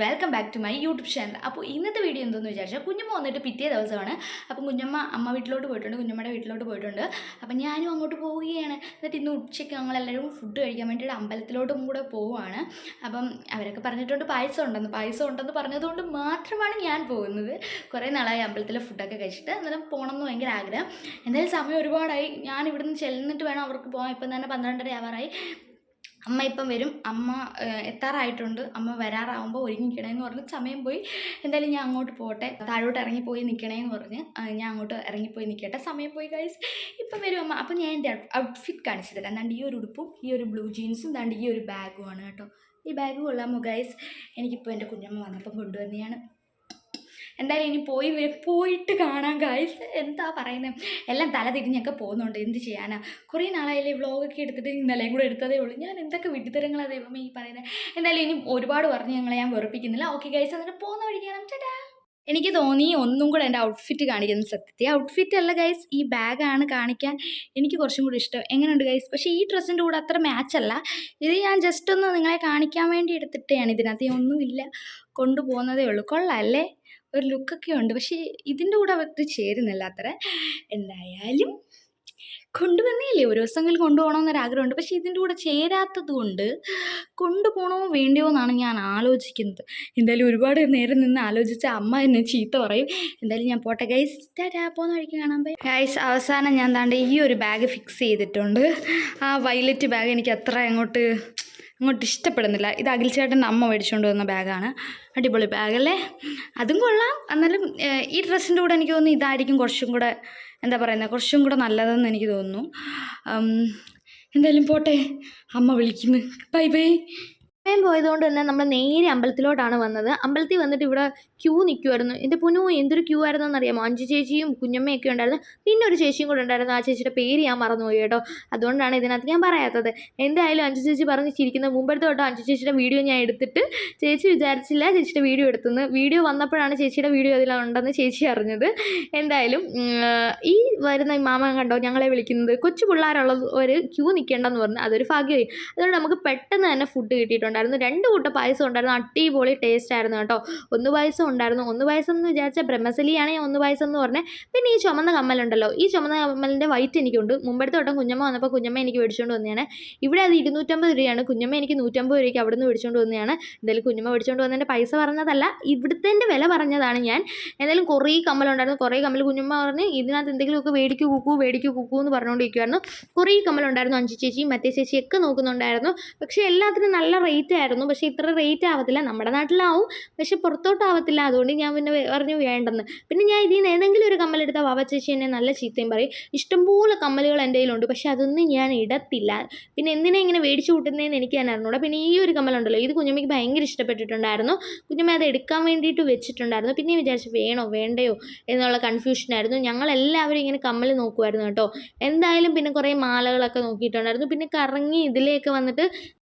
Welcome back to my YouTube channel അപ്പോൾ ഇന്നത്തെ video എന്തെന്ന് വിചാരിച്ചാൽ കുഞ്ഞമ്മ വന്നിട്ട് പിറ്റേ ദിവസമാണ്. അപ്പം കുഞ്ഞമ്മ അമ്മ വീട്ടിലോട്ട് പോയിട്ടുണ്ട് കുഞ്ഞമ്മയുടെ വീട്ടിലോട്ട് പോയിട്ടുണ്ട്. അപ്പം ഞാനും അങ്ങോട്ട് പോവുകയാണ്. എന്നിട്ട് ഇന്ന് ഉച്ചയ്ക്ക് ഞങ്ങളെല്ലാവരും ഫുഡ് കഴിക്കാൻ വേണ്ടിയിട്ട് അമ്പലത്തിലോട്ടും കൂടെ പോവുകയാണ്. അപ്പം അവരൊക്കെ പറഞ്ഞിട്ടുണ്ട് പായസം ഉണ്ടെന്ന്. പായസം ഉണ്ടെന്ന് പറഞ്ഞതുകൊണ്ട് മാത്രമാണ് ഞാൻ പോകുന്നത്. കുറേ നാളായി അമ്പലത്തിലെ ഫുഡൊക്കെ കഴിച്ചിട്ട്. അന്നേരം പോകണം എന്ന് ഭയങ്കര ആഗ്രഹം. എന്തായാലും സമയം ഒരുപാടായി. ഞാൻ ഇവിടുന്ന് ചെല്ലുന്നിട്ട് വേണം അവർക്ക് പോകാൻ. ഇപ്പം തന്നെ പന്ത്രണ്ടര ആവാറായി. അമ്മ ഇപ്പം വരും. അമ്മ എത്താറായിട്ടുണ്ട്. അമ്മ വരാറാവുമ്പോൾ ഒരുങ്ങിക്കണേന്ന് പറഞ്ഞ് സമയം പോയി. എന്തായാലും ഞാൻ അങ്ങോട്ട് പോട്ടെ. താഴോട്ട് ഇറങ്ങിപ്പോയി നിൽക്കണേന്ന് പറഞ്ഞ് ഞാൻ അങ്ങോട്ട് ഇറങ്ങിപ്പോയി നിൽക്കട്ടെ സമയം പോയി കഴിച്ച് ഇപ്പം വരും അമ്മ. അപ്പം ഞാൻ എന്റെ ഔട്ട്ഫിറ്റ് കാണിച്ചു തരാം. എന്താണ്ട് ഈ ഒരു ഉടുപ്പും ഈ ഒരു ബ്ലൂ ജീൻസും എന്താണ്ട് ഈ ഒരു ബാഗുമാണ് കേട്ടോ. ഈ ബാഗ് കൊള്ളാമോ ഗൈസ് എനിക്കിപ്പോൾ എന്റെ കുഞ്ഞമ്മ വന്നപ്പം കൊണ്ടുവന്നെയാണ് എന്തായാലും ഇനി പോയി പോയിട്ട് കാണാം ഗായ്സ് എന്താ പറയുന്നത് എല്ലാം തല തിരിഞ്ഞൊക്കെ പോകുന്നുണ്ട്. എന്ത് ചെയ്യാനാ? കുറേ നാളായില്ലേ വ്ളോഗൊക്കെ എടുത്തിട്ട് ഇന്നലെയും കൂടെ എടുത്തതേ ഉള്ളൂ. ഞാൻ എന്തൊക്കെ വിഡിത്തരങ്ങളാണ് ദൈവമേ ഈ പറയുന്നത് എന്തായാലും ഇനി ഒരുപാട് പറഞ്ഞ് ഞങ്ങളെ ഞാൻ വെറുപ്പിക്കുന്നില്ല. ഓക്കെ ഗൈസ് എന്നിട്ട് പോകുന്ന വഴിക്ക് കാണാം. ചേട്ടാ എനിക്ക് തോന്നി ഒന്നും കൂടെ എന്റെ ഔട്ട്ഫിറ്റ് കാണിക്കുന്ന സത്യത്തിൽ. ഔട്ട്ഫിറ്റ് അല്ല ഗൈസ് ഈ ബാഗാണ് കാണിക്കാൻ എനിക്ക് കുറച്ചും കൂടി ഇഷ്ടം. എങ്ങനെയുണ്ട് ഗൈസ് പക്ഷേ ഈ ഡ്രസ്സിന്റെ കൂടെ അത്ര മാച്ച് അല്ല. ഇത് ഞാൻ ജസ്റ്റ് ഒന്ന് നിങ്ങളെ കാണിക്കാൻ വേണ്ടി എടുത്തിട്ടാണ് ഇതിനകത്ത്. ഒന്നുമില്ല കൊണ്ടുപോകുന്നതേ ഉള്ളൂ. കൊള്ളാം അല്ലേ ഒരു ലുക്കൊക്കെ ഉണ്ട്. പക്ഷേ ഇതിന്റെ കൂടെ ഇത് ചേരുന്നില്ല അത്ര. എന്തായാലും കൊണ്ടുവന്നേലേ ഒരു ദിവസങ്ങളിൽ കൊണ്ടുപോകണമെന്നൊരു ആഗ്രഹമുണ്ട് പക്ഷേ ഇതിന്റെ കൂടെ ചേരാത്തത് കൊണ്ട് കൊണ്ടുപോകണോ വേണ്ടിയോ എന്നാണ് ഞാൻ ആലോചിക്കുന്നത്. എന്തായാലും ഒരുപാട് നേരം നിന്ന് ആലോചിച്ച അമ്മ എന്നെ ചീത്ത പറയും. എന്തായാലും ഞാൻ പോട്ടെ ഗൈസ് പോകുന്ന വഴിക്ക് കാണാൻ പോയി ഗൈസ് അവസാനം ഞാൻ താണ്ട് ഈ ഒരു ബാഗ് ഫിക്സ് ചെയ്തിട്ടുണ്ട്. ആ വയലറ്റ് ബാഗ് എനിക്ക് അത്ര അങ്ങോട്ട് അങ്ങോട്ട് ഇഷ്ടപ്പെടുന്നില്ല. ഇത് അഖിൽ ചേട്ടൻ അമ്മ മേടിച്ചുകൊണ്ട് വന്ന ബാഗാണ്. അടിപൊളി ബാഗല്ലേ അതും കൊള്ളാം. എന്നാലും ഈ ഡ്രസ്സിന്റെ കൂടെ എനിക്ക് തോന്നുന്നു ഇതായിരിക്കും കുറച്ചും കൂടെ എന്താ പറയുന്നത് കുറച്ചും കൂടെ നല്ലതെന്ന് എനിക്ക് തോന്നുന്നു. എന്തായാലും പോട്ടെ. അമ്മ വിളിക്കുന്നു. Bye bye. സമയം പോയതുകൊണ്ട് തന്നെ നമ്മൾ നേരെ അമ്പലത്തിലോട്ടാണ് വന്നത്. അമ്പലത്തിൽ വന്നിട്ട് ഇവിടെ ക്യൂ നിൽക്കുമായിരുന്നു എന്റെ പൊന്നു എന്തൊരു ക്യൂ ആയിരുന്നു എന്നറിയാമോ അഞ്ചു ചേച്ചിയും കുഞ്ഞമ്മയൊക്കെ ഉണ്ടായിരുന്നു. പിന്നെ ഒരു ചേച്ചിയും കൂടെ ഉണ്ടായിരുന്നു. ആ ചേച്ചിയുടെ പേര് ഞാൻ മറന്നുപോയി കേട്ടോ. അതുകൊണ്ടാണ് ഇതിനകത്ത് ഞാൻ പറയാത്തത്. എന്തായാലും അഞ്ചു ചേച്ചി പറഞ്ഞ് ചിരിക്കുന്നത് മുമ്പത്തെ തൊട്ടോ അഞ്ചു ചേച്ചിയുടെ വീഡിയോ ഞാൻ എടുത്തിട്ട് ചേച്ചി വിചാരിച്ചില്ല ചേച്ചിയുടെ വീഡിയോ എടുത്തെന്ന്. വീഡിയോ വന്നപ്പോഴാണ് ചേച്ചിയുടെ വീഡിയോ അതിലുണ്ടെന്ന് ചേച്ചി അറിഞ്ഞത്. എന്തായാലും ഈ വരുന്ന മാമൻ കണ്ടോ ഞങ്ങളെ വിളിക്കുന്നത്? കൊച്ചു പിള്ളേരുള്ളത് ഒരു ക്യൂ നിൽക്കേണ്ടെന്ന് പറഞ്ഞു. അതൊരു ഭാഗ്യമായി. അതുകൊണ്ട് നമുക്ക് പെട്ടെന്ന് തന്നെ ഫുഡ് കിട്ടിയിട്ടുണ്ടായിരുന്നു രണ്ട് കൂട്ടം പായസം ഉണ്ടായിരുന്നു. അടിപൊളി ടേസ്റ്റ് ആയിരുന്നു കേട്ടോ. ഒന്ന് പായസം ഉണ്ടായിരുന്നു. ഒന്ന് പായസം എന്ന് വിചാരിച്ചാൽ ബ്രഹ്മസലിയാണ് ഞാൻ ഒന്ന് പായസം എന്ന് പറഞ്ഞത് പിന്നെ ഈ ചുമന്ന കമ്മലുണ്ടല്ലോ ഈ ചുമന്ന കമ്മലിന്റെ വൈറ്റ് എനിക്കുണ്ട്. മുമ്പത്തെ വട്ടം കുഞ്ഞമ്മ വന്നപ്പോൾ കുഞ്ഞമ്മ എനിക്ക് മേടിച്ചുകൊണ്ട് വന്നതാണ്. ഇവിടെ അത് ഇരുന്നൂറ്റമ്പത് രൂപയാണ്. കുഞ്ഞമ്മ എനിക്ക് നൂറ്റമ്പത് രൂപയ്ക്ക് അവിടെ നിന്ന് മേടിച്ചുകൊണ്ട് വന്നതാണ്. എന്തായാലും കുഞ്ഞമ്മ മേടിച്ചുകൊണ്ട് വന്നതിന്റെ പൈസ പറഞ്ഞതല്ല ഇവിടുത്തെ വില പറഞ്ഞതാണ് ഞാൻ. എന്തായാലും കുറേ കമ്മലുണ്ടായിരുന്നു കുറേ കമ്മൽ കുഞ്ഞമ്മ പറഞ്ഞ് ഇതിനകത്ത് എന്തെങ്കിലുമൊക്കെ മേടിക്കൂ കുക്കു മേടിക്കൂ കുക്കു എന്ന് പറഞ്ഞുകൊണ്ടിരിക്കുമായിരുന്നു കുറേ കമ്മലുണ്ടായിരുന്നു അഞ്ചു ചേച്ചിയും മറ്റേ ചേച്ചിയൊക്കെ നോക്കുന്നുണ്ടായിരുന്നു. പക്ഷേ എല്ലാത്തിനും നല്ല റേറ്റ് ആയിരുന്നു പക്ഷേ ഇത്ര റേറ്റ് ആവത്തില്ല നമ്മുടെ നാട്ടിലാവും. പക്ഷേ പുറത്തോട്ടാവത്തില്ല. അതുകൊണ്ട് ഞാൻ പിന്നെ പറഞ്ഞു വേണ്ടെന്ന്. പിന്നെ ഞാൻ ഇതിൽ നിന്ന് ഏതെങ്കിലും ഒരു കമ്മലെടുത്ത വാവ ചേച്ചി എന്നെ നല്ല ചീത്തയും പറയും. ഇഷ്ടംപോലെ കമ്മലുകൾ എന്റെ കയ്യിലുണ്ട്. പക്ഷേ അതൊന്നും ഞാൻ ഇടത്തില്ല. പിന്നെ എന്തിനാ ഇങ്ങനെ മേടിച്ചു കൂട്ടുന്നതെന്ന് എനിക്ക് ഞാൻ അറിഞ്ഞൂടാ. പിന്നെ ഈ ഒരു കമ്മലുണ്ടല്ലോ. ഇത് കുഞ്ഞമ്മയ്ക്ക് ഭയങ്കര ഇഷ്ടപ്പെട്ടിട്ടുണ്ടായിരുന്നു. കുഞ്ഞമ്മ അത് എടുക്കാൻ വേണ്ടിയിട്ട് വെച്ചിട്ടുണ്ടായിരുന്നു. പിന്നെ വിചാരിച്ചു വേണോ വേണ്ടയോ എന്നുള്ള കൺഫ്യൂഷനായിരുന്നു ഞങ്ങളെല്ലാവരും ഇങ്ങനെ കമ്മൽ നോക്കുമായിരുന്നു കേട്ടോ. എന്തായാലും പിന്നെ കുറേ മാലകളൊക്കെ നോക്കിയിട്ടുണ്ടായിരുന്നു. പിന്നെ കറങ്ങി ഇതിലേക്ക് വന്നിട്ട്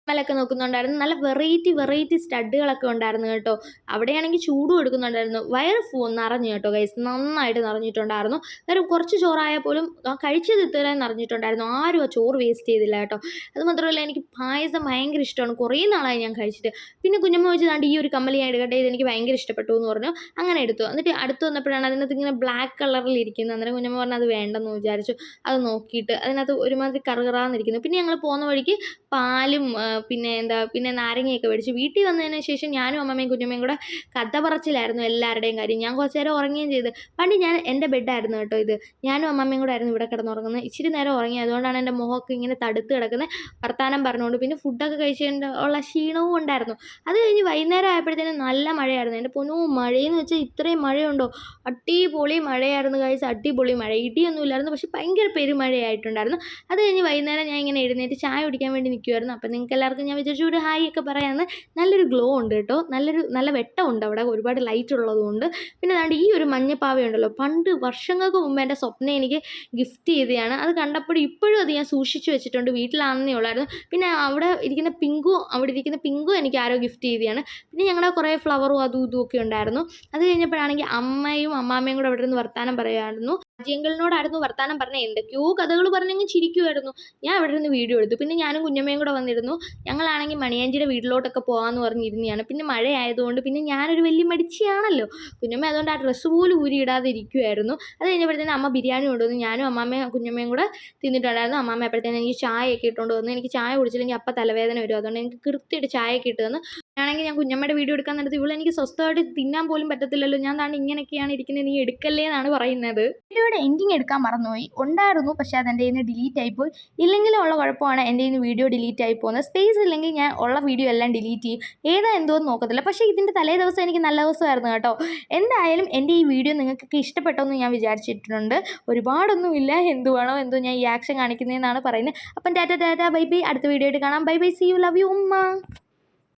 കമ്മലൊക്കെ നോക്കുന്നുണ്ടായിരുന്നു. നല്ല വെറൈറ്റി വെറൈറ്റി സ്റ്റഡുകളൊക്കെ ഉണ്ടായിരുന്നു കേട്ടോ. അവിടെയാണെങ്കിൽ ചൂട് എടുക്കുന്നുണ്ടായിരുന്നു. വയറ് ഫു നിറഞ്ഞു കേട്ടോ ഗൈസ് നന്നായിട്ട് നിറഞ്ഞിട്ടുണ്ടായിരുന്നു. വേറെ കുറച്ച് ചോറായാൽ പോലും കഴിച്ചത് ഇത്രയും നിറഞ്ഞിട്ടുണ്ടായിരുന്നു. ആരും ആ ചോറ് വേസ്റ്റ് ചെയ്തില്ല കേട്ടോ. അത് മാത്രമല്ല എനിക്ക് പായസം ഭയങ്കര ഇഷ്ടമാണ്. കുറേ നാളായി ഞാൻ കഴിച്ചിട്ട്. പിന്നെ കുഞ്ഞമ്മ വെച്ചതാണ്ട് ഈ ഒരു കമ്മൽ ഞാൻ എടുക്കട്ടെ ഇത് എനിക്ക് ഭയങ്കര ഇഷ്ടപ്പെട്ടു എന്ന് പറഞ്ഞു. അങ്ങനെ എടുത്തു. എന്നിട്ട് അടുത്ത് വന്നപ്പോഴാണ് അതിനകത്ത് ഇങ്ങനെ ബ്ലാക്ക് കളറിൽ ഇരിക്കുന്നത്. അന്നേരം കുഞ്ഞമ്മ പറഞ്ഞു അത് വേണ്ടെന്ന് വിചാരിച്ചു. അത് നോക്കിയിട്ട് അതിനകത്ത് ഒരുമാതിരി കറുകറാന്നിരിക്കുന്നു. പിന്നെ ഞങ്ങൾ പോകുന്ന വഴിക്ക് പാലും പിന്നെ എന്താ പിന്നെ നാരങ്ങയൊക്കെ മേടിച്ച് വീട്ടിൽ വന്നതിന് ശേഷം ഞാനും അമ്മമ്മയും കുഞ്ഞമ്മയും കൂടെ കഥ പറച്ചിലായിരുന്നു എല്ലാവരുടെയും കാര്യം. ഞാൻ കുറച്ച് നേരം ഉറങ്ങുകയും ചെയ്ത്. പണ്ട് ഞാൻ എന്റെ ബെഡായിരുന്നു കേട്ടോ ഇത്. ഞാനും അമ്മമ്മയും കൂടെ ആയിരുന്നു ഇവിടെ കിടന്നുറങ്ങുന്നത്. ഇച്ചിരി നേരം ഉറങ്ങി. അതുകൊണ്ടാണ് എന്റെ മുഖമൊക്കെ ഇങ്ങനെ തടുത്ത് കിടക്കുന്നത് വർത്താനം പറഞ്ഞുകൊണ്ട് പിന്നെ ഫുഡൊക്കെ കഴിച്ചുകൊണ്ട് ഉള്ള ക്ഷീണവും ഉണ്ടായിരുന്നു. അത് കഴിഞ്ഞ് വൈകുന്നേരം ആയപ്പോഴത്തേനും നല്ല മഴയായിരുന്നു. എന്റെ പൊന്നു മഴയെന്ന് വെച്ചാൽ ഇത്രയും മഴയുണ്ടോ? അടിപൊളി മഴയായിരുന്നു കഴിച്ച് അടിപൊളി മഴ. ഇടിയൊന്നും ഇല്ലായിരുന്നു. പക്ഷെ ഭയങ്കര പെരുമഴയായിട്ടുണ്ടായിരുന്നു. അത് കഴിഞ്ഞ് വൈകുന്നേരം ഞാൻ ഇങ്ങനെ എഴുന്നേറ്റ് ചായ കുടിക്കാൻ വേണ്ടി നിൽക്കുമായിരുന്നു അപ്പം നിങ്ങൾക്ക് എല്ലാവർക്കും ഞാൻ വിചാരിച്ചു ഒരു ഹായ് ഒക്കെ പറയാമെന്ന് നല്ലൊരു ഗ്ലോ ഉണ്ട് കേട്ടോ. നല്ലൊരു നല്ല വെട്ടമുണ്ട് അവിടെ ഒരുപാട് ലൈറ്റ് ഉള്ളതുകൊണ്ട്. പിന്നെ അതുകൊണ്ട് ഈ ഒരു മഞ്ഞപ്പാവയുണ്ടല്ലോ. പണ്ട് വർഷങ്ങൾക്ക് മുമ്പ് എന്റെ സ്വപ്നം എനിക്ക് ഗിഫ്റ്റ് ചെയ്തതാണ് അത് കണ്ടപ്പോൾ ഇപ്പോഴും അത് ഞാൻ സൂക്ഷിച്ചു വെച്ചിട്ടുണ്ട്. വീട്ടിലാണെന്നേ ഉള്ളായിരുന്നു. പിന്നെ അവിടെ ഇരിക്കുന്ന പിങ്കു അവിടെ ഇരിക്കുന്ന പിങ്കു എനിക്ക് ആരോ ഗിഫ്റ്റ് ചെയ്തതാണ് പിന്നെ ഞങ്ങളുടെ കുറേ ഫ്ലവറും അതും ഇതും ഒക്കെ ഉണ്ടായിരുന്നു. അത് കഴിഞ്ഞപ്പോഴാണെങ്കിൽ അമ്മയും അമ്മാമ്മയും കൂടെ അവിടെ നിന്ന് വർത്താനം പറയുമായിരുന്നു. അജിയങ്കളിനോടായിരുന്നു വർത്താനം പറഞ്ഞത്. എന്തൊക്കെയോ കഥകൾ പറഞ്ഞെങ്കിൽ ചിരിക്കുമായിരുന്നു. ഞാൻ അവിടെ നിന്ന് വീഡിയോ എടുത്തു. പിന്നെ ഞാനും കുഞ്ഞമ്മയും കുഞ്ഞമ്മയും കൂടെ വന്നിരുന്നു. ഞങ്ങളാണെങ്കിൽ മണിയാഞ്ചിയുടെ വീട്ടിലോട്ടൊക്കെ പോകാമെന്ന് പറഞ്ഞിരുന്നതാണ്. പിന്നെ മഴ ആയതുകൊണ്ട് പിന്നെ ഞാനൊരു വലിയ മടിച്ചിയാണല്ലോ. കുഞ്ഞമ്മ അതുകൊണ്ട് ആ ഡ്രസ്സ് പോലും ഊരിയിടാതെ ഇരിക്കുമായിരുന്നു അത് കഴിഞ്ഞപ്പോഴത്തേനും അമ്മ ബിരിയാണി കൊണ്ടുവന്നു. ഞാനും അമ്മാമ്മയും കുഞ്ഞമ്മയും കൂടെ തിന്നിട്ടുണ്ടായിരുന്നു. അമ്മാമ്മ അപ്പോഴത്തേനും എനിക്ക് ചായയൊക്കെ ഇട്ടുകൊണ്ട് വന്നു. എനിക്ക് ചായ കുടിച്ചില്ലെങ്കിൽ അപ്പം തലവേദന വരും. അതുകൊണ്ട് എനിക്ക് കൃത്യമായിട്ട് ചായയൊക്കെ ഇട്ട് തന്നു. ആണെങ്കിൽ ഞാൻ കുഞ്ഞമ്മയുടെ വീഡിയോ എടുക്കാൻ നേരത്ത് ഇവിടെ എനിക്ക് സ്വസ്ഥമായിട്ട് തിന്നാൻ പോലും പറ്റത്തില്ലല്ലോ. ഞാൻ താണ്ട് ഇങ്ങനെയൊക്കെയാണ് ഇരിക്കുന്നത്. നീ എടുക്കല്ലേ എന്നാണ് പറയുന്നത്. വീഡിയോയുടെ എൻഡിങ് എടുക്കാൻ മറന്നുപോയി. ഉണ്ടായിരുന്നു പക്ഷേ അത് എന്റെ കയ്യിൽ നിന്ന് ഡിലീറ്റ് ആയിപ്പോയി. ഇല്ലെങ്കിലും ഉള്ള കുഴപ്പമാണ് എന്റെ വീഡിയോ ഡിലീറ്റ് ആയി പോകുന്നത് സ്പേസ് ഇല്ലെങ്കിൽ ഞാൻ ഉള്ള വീഡിയോ എല്ലാം ഡിലീറ്റ് ചെയ്യും. ഏതാ എന്തോന്ന് നോക്കത്തില്ല. പക്ഷേ ഇതിന്റെ തലേ ദിവസം എനിക്ക് നല്ല ദിവസമായിരുന്നു കേട്ടോ. എന്തായാലും എന്റെ ഈ വീഡിയോ നിങ്ങൾക്കൊക്കെ ഇഷ്ടപ്പെട്ടെന്ന് ഞാൻ വിചാരിച്ചിട്ടുണ്ട്. ഒരുപാടൊന്നും ഇല്ല. എന്തു എന്തുവാണോ എന്തോ ഞാൻ ഈ ആക്ഷൻ കാണിക്കുന്നതെന്നാണ് പറയുന്നത്. അപ്പം ടാറ്റ ടാറ്റ ബൈ ബൈ. അടുത്ത വീഡിയോ ആയിട്ട് കാണാം. Bye bye. See you love you ഉമ്മ.